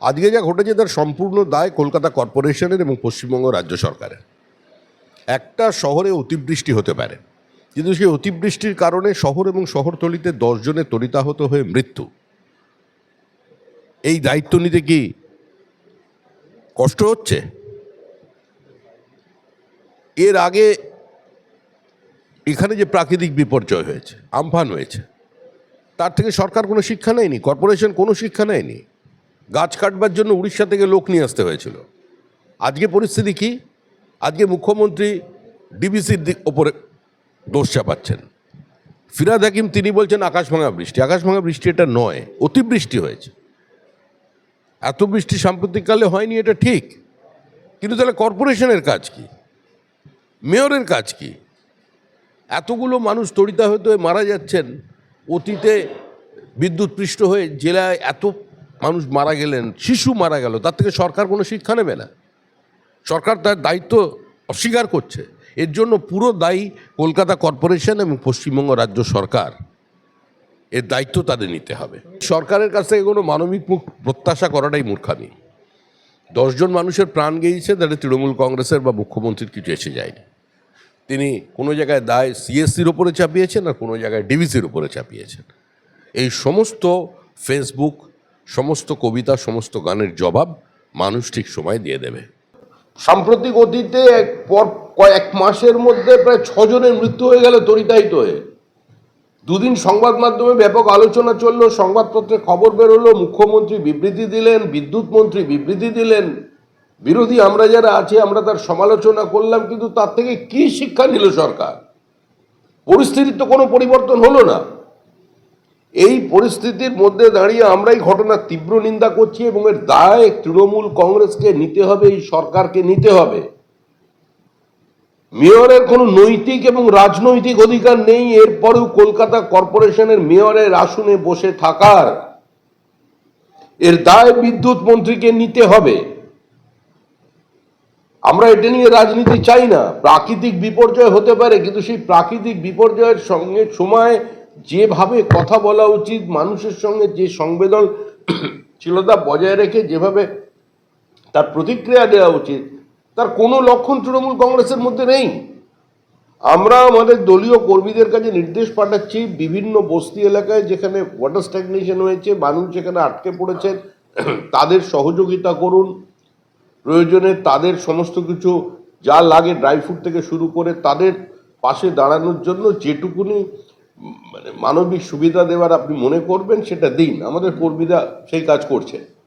আজকে যা ঘটেছে তার সম্পূর্ণ দায় কলকাতা কর্পোরেশনের এবং পশ্চিমবঙ্গ রাজ্য সরকারের। একটা শহরে অতিবৃষ্টি হতে পারে, কিন্তু সেই অতিবৃষ্টির কারণে শহর এবং শহরতলিতে দশজনের তরিতাহত হয়ে মৃত্যু। এই দায়িত্ব নিতে কি কষ্ট হচ্ছে? এর আগে এখানে যে প্রাকৃতিক বিপর্যয় হয়েছে, আমফান হয়েছে, তার থেকে সরকার কোনো শিক্ষা নেয়নি, কর্পোরেশন কোনো শিক্ষা নেয়নি। গাছ কাটবার জন্য উড়িষ্যা থেকে লোক নিয়ে আসতে হয়েছিল। আজকে পরিস্থিতি কি? আজকে মুখ্যমন্ত্রী ডিবিসির দিক ওপরে দোষ চাপাচ্ছেন। ফিরাদ হাকিম তিনি বলছেন, আকাশ ভাঙা বৃষ্টি। আকাশ ভাঙা বৃষ্টি এটা নয়, অতিবৃষ্টি হয়েছে। এত বৃষ্টি সাম্প্রতিককালে হয়নি, এটা ঠিক। কিন্তু তাহলে কর্পোরেশনের কাজ কি? মেয়রের কাজ কি? এতগুলো মানুষ তড়িতাহত হয়ে মারা যাচ্ছেন, অতীতে বিদ্যুৎপৃষ্ট হয়ে জেলায় এত মানুষ মারা গেলেন, শিশু মারা গেল, তার থেকে সরকার কোনো শিক্ষা নেবে না। সরকার তার দায়িত্ব অস্বীকার করছে। এর জন্য পুরো দায়ী কলকাতা কর্পোরেশন এবং পশ্চিমবঙ্গ রাজ্য সরকার। এর দায়িত্ব তাদের নিতে হবে। সরকারের কাছ থেকে কোনো মানবিক মুখ প্রত্যাশা করাটাই মূর্খামি। দশজন মানুষের প্রাণ গিয়েছে তাদের তৃণমূল কংগ্রেসের বা মুখ্যমন্ত্রীর কিছু এসে যায়নি। তিনি কোনো জায়গায় দায় সিএসসির ওপরে চাপিয়েছেন আর কোনো জায়গায় ডিভিসির ওপরে চাপিয়েছেন। এই সমস্ত ফেসবুক সমস্ত কবিতা, সমস্ত গানের জবাব মানুষ ঠিক সময় দিয়ে দেবে। সাম্প্রতিক অতীতে এক পর কয়েক মাসের মধ্যে প্রায় ছজনের মৃত্যু হয়ে গেল তরিতাহিত হয়ে। দুদিন সংবাদ মাধ্যমে ব্যাপক আলোচনা চলল, সংবাদপত্রে খবর বেরোলো, মুখ্যমন্ত্রী বিবৃতি দিলেন, বিদ্যুৎ মন্ত্রী বিবৃতি দিলেন। বিরোধী আমরা যারা আছি, আমরা তার সমালোচনা করলাম, কিন্তু তার থেকে কি শিক্ষা নিল সরকার? পরিস্থিতির তো কোনো পরিবর্তন হলো না। এই পরিস্থিতির মধ্যে দাঁড়িয়ে আমরাই ঘটনার তীব্র নিন্দা করছি এবং এর দায় তৃণমূল কংগ্রেসকে নিতে হবে, এই সরকারকে নিতে হবে। মেয়রের কোনো নৈতিক এবং রাজনৈতিক অধিকার নেই, এরপরেও কলকাতা কর্পোরেশনের মেয়রের আসনে বসে থাকার। এর দায় বিদ্যুৎ মন্ত্রীকে নিতে হবে। আমরা এটা নিয়ে রাজনীতি চাই না। প্রাকৃতিক বিপর্যয় হতে পারে, কিন্তু সেই প্রাকৃতিক বিপর্যয়ের সঙ্গে সময় যেভাবে কথা বলা উচিত, মানুষের সঙ্গে যে সংবেদনশীলতা বজায় রেখে যেভাবে তার প্রতিক্রিয়া দেওয়া উচিত, তার কোনো লক্ষণ তৃণমূল কংগ্রেসের মধ্যে নেই। আমরা আমাদের দলীয় কর্মীদের কাছে নির্দেশ পাঠাচ্ছি, বিভিন্ন বস্তি এলাকায় যেখানে ওয়াটার স্ট্যাগনেশন হয়েছে, মানুষ যেখানে আটকে পড়েছেন, তাদের সহযোগিতা করুন। প্রয়োজনে তাদের সমস্ত কিছু যা লাগে ড্রাই ফ্রুট থেকে শুরু করে তাদের পাশে দাঁড়ানোর জন্য যেটুকুনি মানবিক সুবিধা দেওয়ার আপনি মনে করবেন সেটা দিন। আমাদের কর্মীরা সেই কাজ করছে।